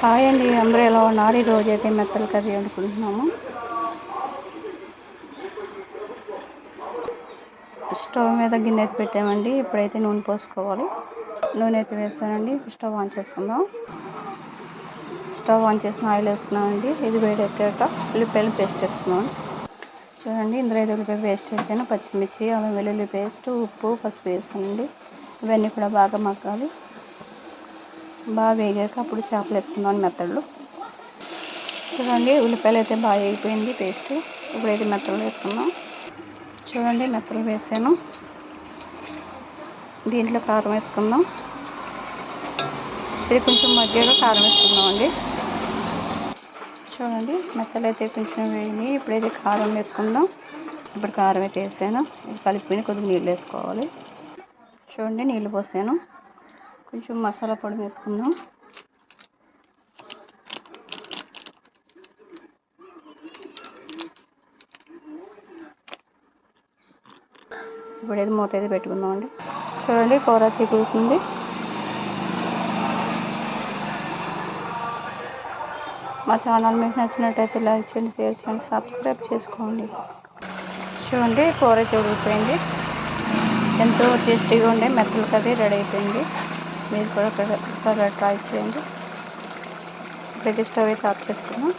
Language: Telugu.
హాయ్ అండి అందరూ ఎలా ఉన్నారు? ఈరోజు అయితే మెత్తల కర్రీ అనుకుంటున్నాము స్టవ్ మీద గిన్నె అయితే పెట్టామండి ఇప్పుడైతే నూనె పోసుకోవాలి. నూనె అయితే వేస్తానండి స్టవ్ ఆన్ చేసుకుందాం. స్టవ్ ఆన్ చేసిన ఆయిల్ వేస్తున్నామండి ఇది వేడెక్కాక ఉల్లిపాయలు పేస్ట్ వేసుకున్నాం చూడండి ఇందులో అయితే ఉల్లిపాయ పేస్ట్ వేసాను పచ్చిమిర్చి అల్లం వెల్లుల్లి పేస్ట్ ఉప్పు పసుపు వేస్తానండి. ఇవన్నీ కూడా బాగా మగ్గాలి. బాగా వేగాక అప్పుడు చేపలు వేసుకుందాం మెత్తళ్ళు. చూడండి ఉల్లిపాయలు అయితే బాగా వేగిపోయింది పేస్ట్ ఇప్పుడైతే మెత్తలు వేసుకుందాం. చూడండి మెత్తలు వేసాను. దీంట్లో కారం వేసుకుందాం. ఇది కొంచెం మధ్యలో కారం వేసుకుందామండి. చూడండి మెత్తలు అయితే కొంచెం వేయి ఇప్పుడైతే కారం వేసుకుందాం. ఇప్పుడు కారం అయితే వేసాను. కలిపి కొద్దిగా నీళ్ళు వేసుకోవాలి. చూడండి నీళ్ళు పోసాను. కొంచెం మసాలా పొడి వేసుకుందాం. ఇప్పుడు ఏది మూత అయితే పెట్టుకుందామండి. చూడండి కూర తిరుగుతుంది. మా ఛానల్ మీకు నచ్చినట్టయితే లైక్ చేయండి షేర్ చేయండి సబ్స్క్రైబ్ చేసుకోండి. చూడండి కూర అయితే ఉడికిపోయింది. ఎంతో టేస్టీగా ఉండే మెత్తలకి అది రెడీ అయిపోయింది. మీరు కూడా ఒకసారి ట్రై చేయండి. ఇప్పుడైతే స్టవ్ అయితే ఆఫ్ చేసుకున్నాం